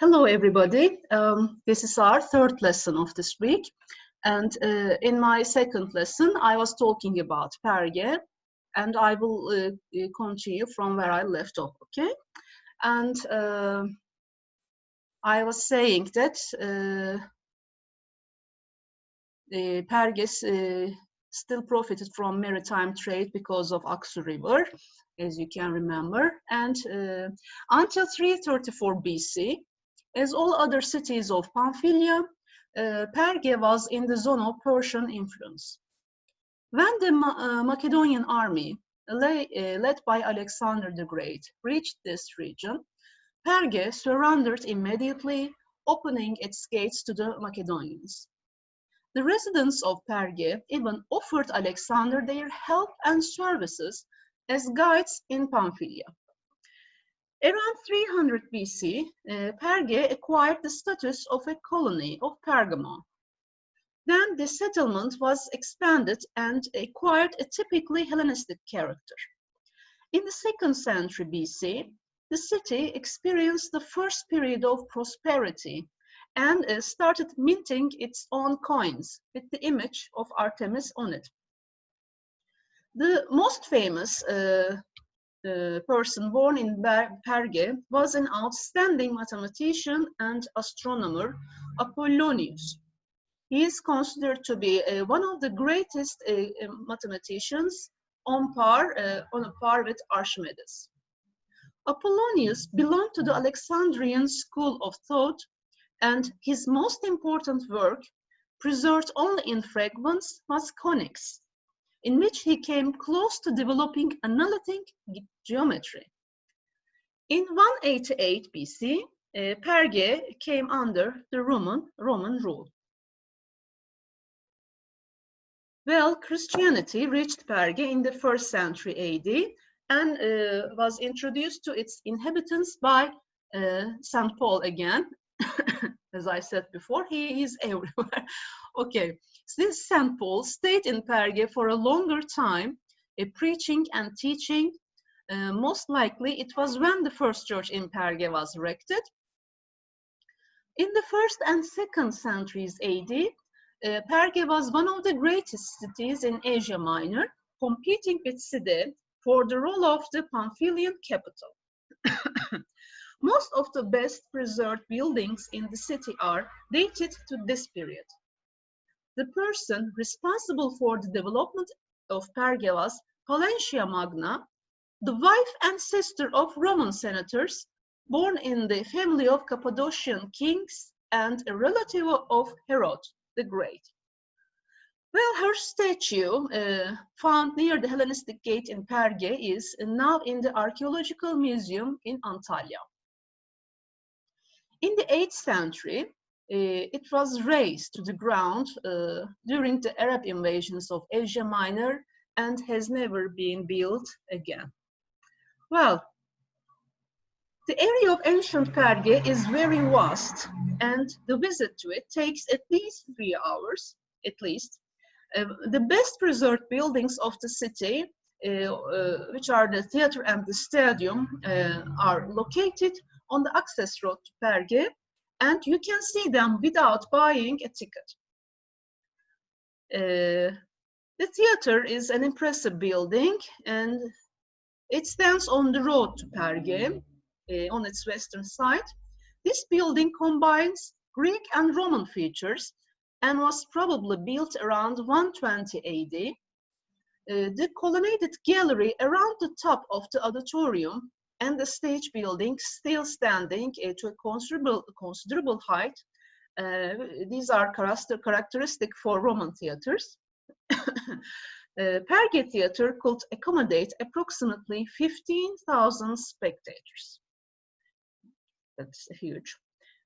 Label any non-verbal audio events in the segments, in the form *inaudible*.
Hello, everybody. Um, this is our third lesson of this week. And uh, in my second lesson, I was talking about Perge, and I will uh, uh continue from where I left off, okay? And uh, I was saying that uh, the Perges uh, still profited from maritime trade because of Aksu River, as you can remember. And until 334 BC, as all other cities of Pamphylia, uh, Perge was in the zone of Persian influence. When the Ma uh, Macedonian army, lay, uh, led by Alexander the Great, reached this region, Perge surrendered immediately, opening its gates to the Macedonians. The residents of Perge even offered Alexander their help and services as guides in Pamphylia. Around 300 BC, uh, Perge acquired the status of a colony of Pergamon. Then the settlement was expanded and acquired a typically Hellenistic character. In the second century BC, the city experienced the first period of prosperity and uh, started minting its own coins with the image of Artemis on it. The most famous uh, uh, person born in Perge was an outstanding mathematician and astronomer, Apollonius. He is considered to be uh, one of the greatest uh, um, mathematicians on par, uh, on a par with Archimedes. Apollonius belonged to the Alexandrian school of thought, and his most important work, preserved only in fragments, was conics, in which he came close to developing analytic geometry. In 188 BC, uh, Perge came under the Roman, Roman rule. Well, Christianity reached Perge in the first century AD and uh, was introduced to its inhabitants by uh, St. Paul again. *laughs* As I said before, he is *laughs* everywhere. okay, since St. Paul stayed in Perge for a longer time, preaching and teaching, uh, most likely it was when the first church in Perge was erected. In the first and second centuries AD, uh, Perge was one of the greatest cities in Asia Minor, competing with Side for the role of the Pamphylian capital. *coughs* Most of the best preserved buildings in the city are dated to this period. The person responsible for the development of Perge was Magna, the wife and sister of Roman senators, born in the family of Cappadocian kings and a relative of Herod the Great. Well, her statue, uh, found near the Hellenistic Gate in Perge, is now in the Archaeological Museum in Antalya. In the 8th century, it was razed to the ground uh, during the Arab invasions of Asia Minor and has never been built again. Well, the area of ancient Perge is very vast and the visit to it takes at least three hours, at least. Uh, the best preserved buildings of the city, uh, uh, which are the theater and the stadium, uh, are located on the access road to Perge and you can see them without buying a ticket. Uh, the theater is an impressive building and it stands on the road to Perge uh, on its western side. This building combines Greek and Roman features and was probably built around 120 AD. Uh, the colonnaded gallery around the top of the auditorium and the stage building still standing to a considerable, considerable height. Uh, these are characteristic for Roman theaters. *coughs* uh, Perge Theater could accommodate approximately 15,000 spectators. That's huge.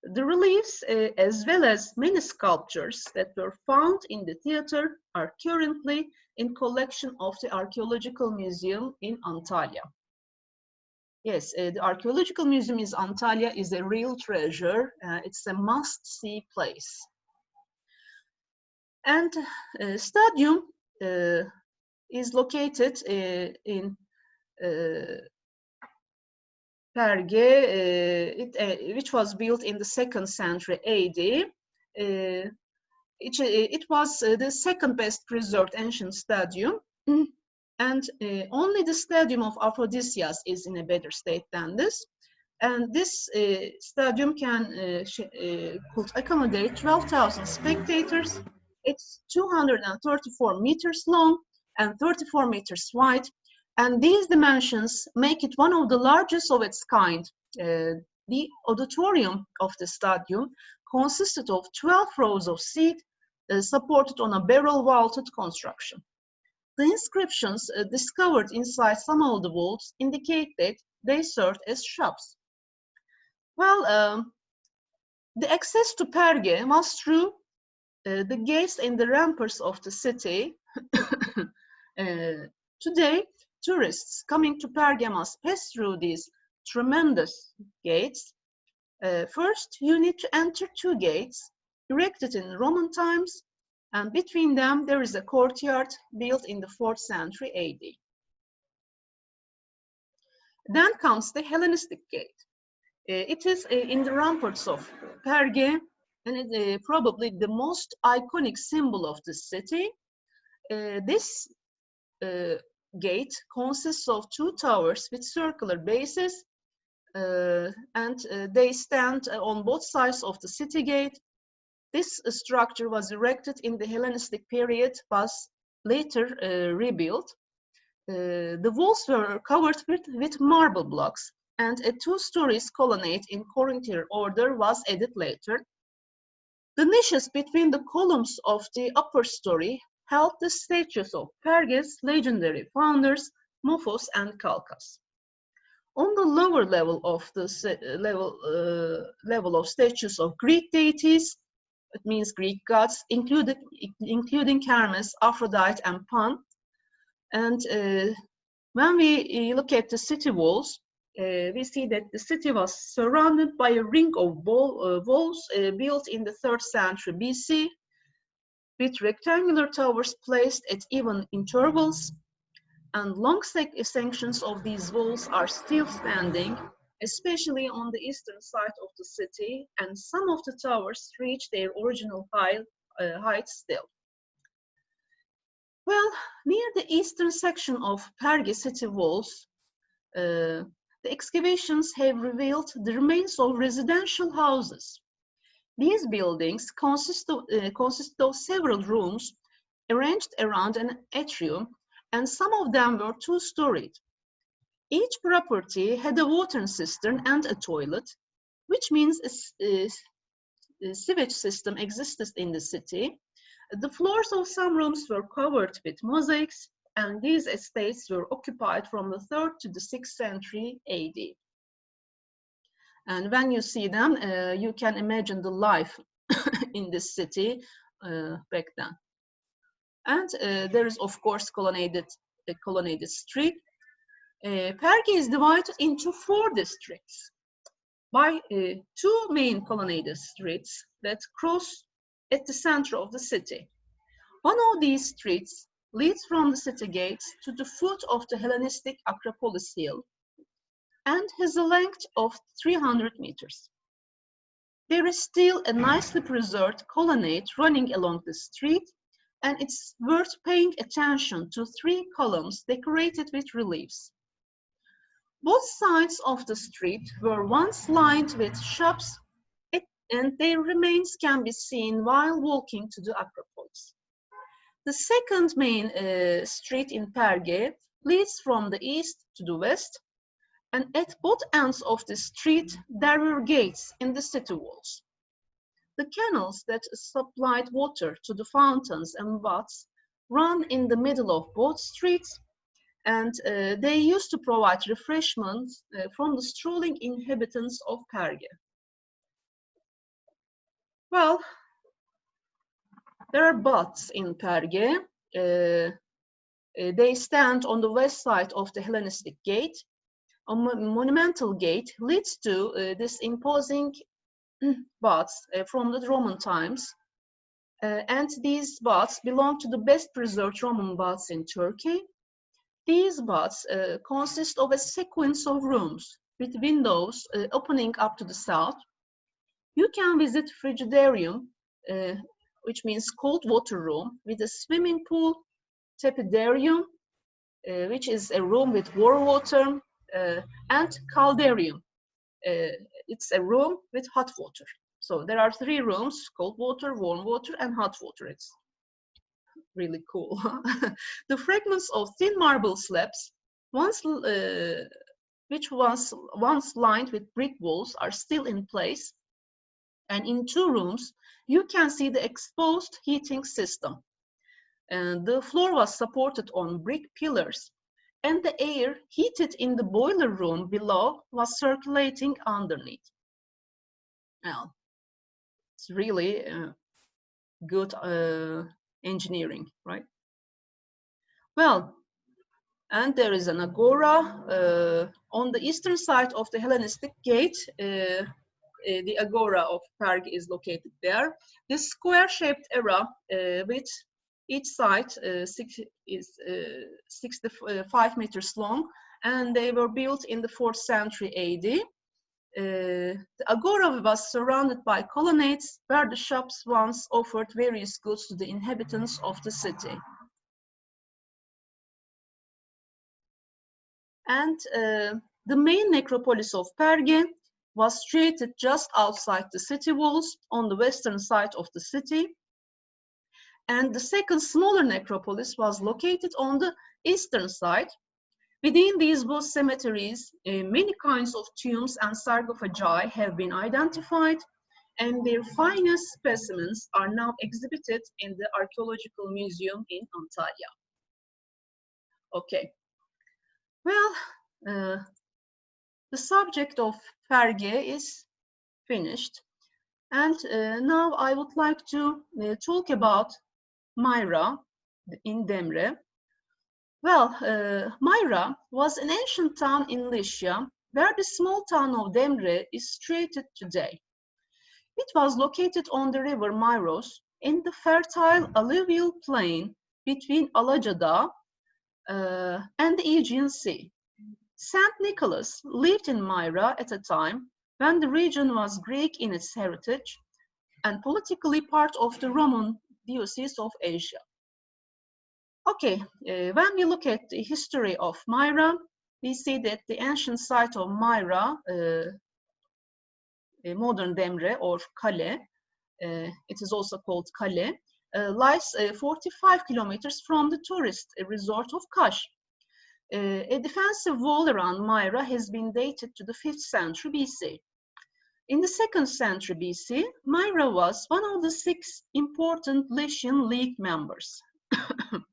The reliefs, uh, as well as many sculptures that were found in the theater, are currently in collection of the Archaeological Museum in Antalya. Yes, uh, the Archaeological Museum in Antalya is a real treasure. Uh, it's a must-see place. And uh, Stadium uh, is located uh, in uh, Perge, it, which was built in the second century AD. It, it was the second best preserved ancient stadium. *clears throat* And only the stadium of Aphrodisias is in a better state than this. And this stadium can could accommodate 12,000 spectators. It's 234 meters long and 34 meters wide and these dimensions make it one of the largest of its kind. Uh, the auditorium of the stadium consisted of 12 rows of seats uh, supported on a barrel vaulted construction. The inscriptions uh, discovered inside some of the walls indicate that they served as shops. Well, um, the access to Perge was through uh, the gates and the ramparts of the city. *coughs* Uh, today, tourists coming to Pergamos pass through these tremendous gates. Uh, first, you need to enter two gates erected in Roman times, and between them there is a courtyard built in the 4th century AD. Then comes the Hellenistic gate. Uh, it is uh, in the ramparts of Perge, and it is uh, probably the most iconic symbol of the city. This gate consists of two towers with circular bases uh, and uh, they stand on both sides of the city gate. This structure was erected in the Hellenistic period was later uh, rebuilt. Uh, the walls were covered with, with marble blocks and a two stories colonnade in Corinthian order was added later. The niches between the columns of the upper story held the statues of Perge's legendary founders, Mophos and Kalkas. On the lower level of the level, uh, level of statues of Greek deities, it means Greek gods, including, including Hermes, Aphrodite, and Pan. And uh, when we look at the city walls, uh, we see that the city was surrounded by a ring of ball, uh, walls uh, built in the 3rd century BC with rectangular towers placed at even intervals, and long sections of these walls are still standing, especially on the eastern side of the city, and some of the towers reach their original height, uh, height still. Well, near the eastern section of Perge city walls, uh, the excavations have revealed the remains of residential houses. These buildings consist of, uh, consist of several rooms arranged around an atrium, and some of them were two-storied. Each property had a water cistern and a toilet, which means a, a, sewage system existed in the city. The floors of some rooms were covered with mosaics, and these estates were occupied from the 3rd to the 6th century AD. And when you see them, uh, you can imagine the life *coughs* in this city uh, back then. And uh, there is, of course, colonnaded, a colonnaded street. Uh, Perge is divided into four districts by uh, two main colonnaded streets that cross at the center of the city. One of these streets leads from the city gates to the foot of the Hellenistic Acropolis Hill, and has a length of 300 meters. There is still a nicely preserved colonnade running along the street, and it's worth paying attention to three columns decorated with reliefs. Both sides of the street were once lined with shops, and their remains can be seen while walking to the Acropolis. The second main uh, street in Perge leads from the east to the west and at both ends of the street there were gates in the city walls. The canals that supplied water to the fountains and baths ran in the middle of both streets and uh, they used to provide refreshments uh, from the strolling inhabitants of Perge. Well, there are baths in Perge. Uh, uh, they stand on the west side of the Hellenistic gate a monumental gate leads to uh, this imposing baths uh, from the Roman times. And these baths belong to the best preserved Roman baths in Turkey. These baths uh, consist of a sequence of rooms with windows uh, opening up to the south. You can visit Frigidarium, uh, which means cold water room, with a swimming pool, Tepidarium, uh, which is a room with warm water, uh, and Caldarium. Uh, it's a room with hot water. So there are three rooms, cold water, warm water, and hot water. It's really cool. *laughs* the fragments of thin marble slabs, once, uh, which was once lined with brick walls, are still in place. And in two rooms, you can see the exposed heating system. And the floor was supported on brick pillars, and the air heated in the boiler room below was circulating underneath. Well, it's really uh, good uh, engineering, right? Well, and there is an agora uh, on the eastern side of the Hellenistic gate. Uh, uh, the agora of Perg is located there. This square-shaped area uh, with each side uh, six, is uh, 65 meters long, and they were built in the 4th century AD. Uh, the agora was surrounded by colonnades where the shops once offered various goods to the inhabitants of the city. And uh, the main necropolis of Perge was situated just outside the city walls on the western side of the city. And the second smaller necropolis was located on the eastern side Within these both cemeteries, uh, many kinds of tombs and sarcophagi have been identified, and their finest specimens are now exhibited in the Archaeological Museum in Antalya. Okay, well, uh, the subject of Perge is finished. And uh, now I would like to uh, talk about Myra in Demre. Well, uh, Myra was an ancient town in Lycia where the small town of Demre is situated today. It was located on the river Myros in the fertile alluvial plain between Alajada uh, and the Aegean Sea. Saint Nicholas lived in Myra at a time when the region was Greek in its heritage and politically part of the Roman Diocese of Asia. Okay, uh, when we look at the history of Myra, we see that the ancient site of Myra, uh, modern Demre or Kale, uh, it is also called Kale, uh, lies uh, 45 kilometers from the tourist resort of Kaş. Uh, a defensive wall around Myra has been dated to the 5th century BC. In the 2nd century BC, Myra was one of the six important Lycian League members. *coughs* *coughs*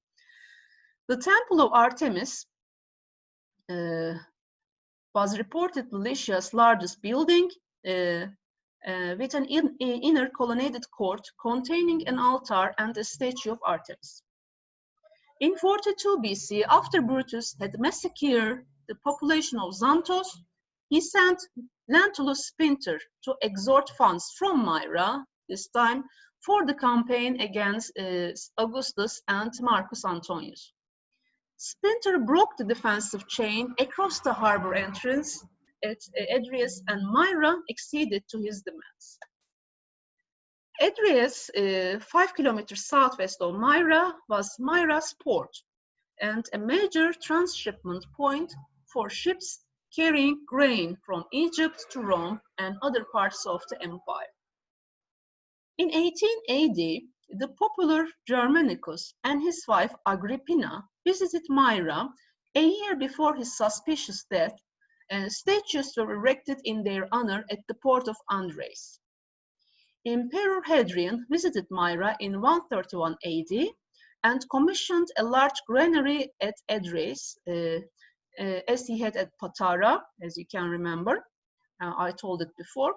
The Temple of Artemis uh, was reportedly Lycia's largest building uh, uh, with an in, inner colonnaded court containing an altar and a statue of Artemis. In 42 BC, after Brutus had massacred the population of Xanthos, he sent Lentulus Spinter to extort funds from Myra, this time for the campaign against uh, Augustus and Marcus Antonius. Spinter broke the defensive chain across the harbor entrance at Edrius and Myra acceded to his demands. Edrius, uh, five kilometers southwest of Myra, was Myra's port and a major transshipment point for ships carrying grain from Egypt to Rome and other parts of the empire. In 18 AD, the popular Germanicus and his wife Agrippina visited Myra a year before his suspicious death, and statues were erected in their honor at the port of Andres. Emperor Hadrian visited Myra in 131 AD and commissioned a large granary at Edres, uh, uh, as he had at Patara, as you can remember. Uh, I told it before.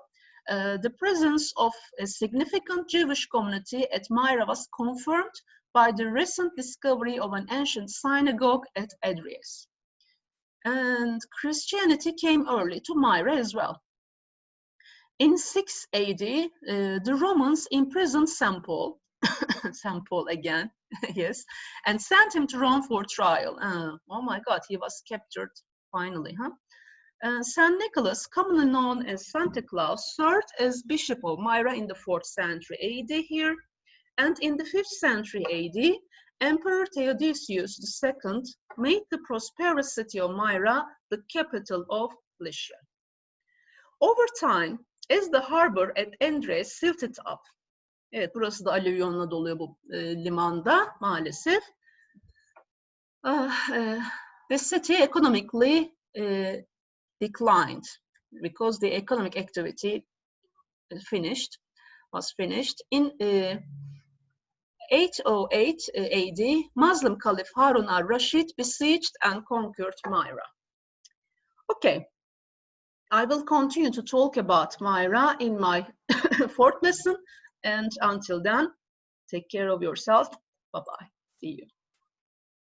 Uh, the presence of a significant Jewish community at Myra was confirmed by the recent discovery of an ancient synagogue at Edrius. And Christianity came early to Myra as well. In 6 AD, uh, the Romans imprisoned St. Paul, *coughs* St. Paul again, *laughs* yes, and sent him to Rome for trial. Uh, oh my God, he was captured finally, huh? Uh, St. Nicholas, commonly known as Santa Claus, served as Bishop of Myra in the 4th century AD here. And in the 5th century AD, Emperor Theodosius II made the prosperous city of Myra the capital of Lycia. Over time, as the harbor at Andres silted up, evet burası da alüvyonla doluyor bu e, limanda maalesef. Uh, uh, the city economically uh, declined because the economic activity finished, was finished. In uh, 808 uh, AD, Muslim Caliph Harun al-Rashid besieged and conquered Myra. Okay, I will continue to talk about Myra in my *laughs* fourth lesson. And until then, take care of yourself. Bye-bye. See you.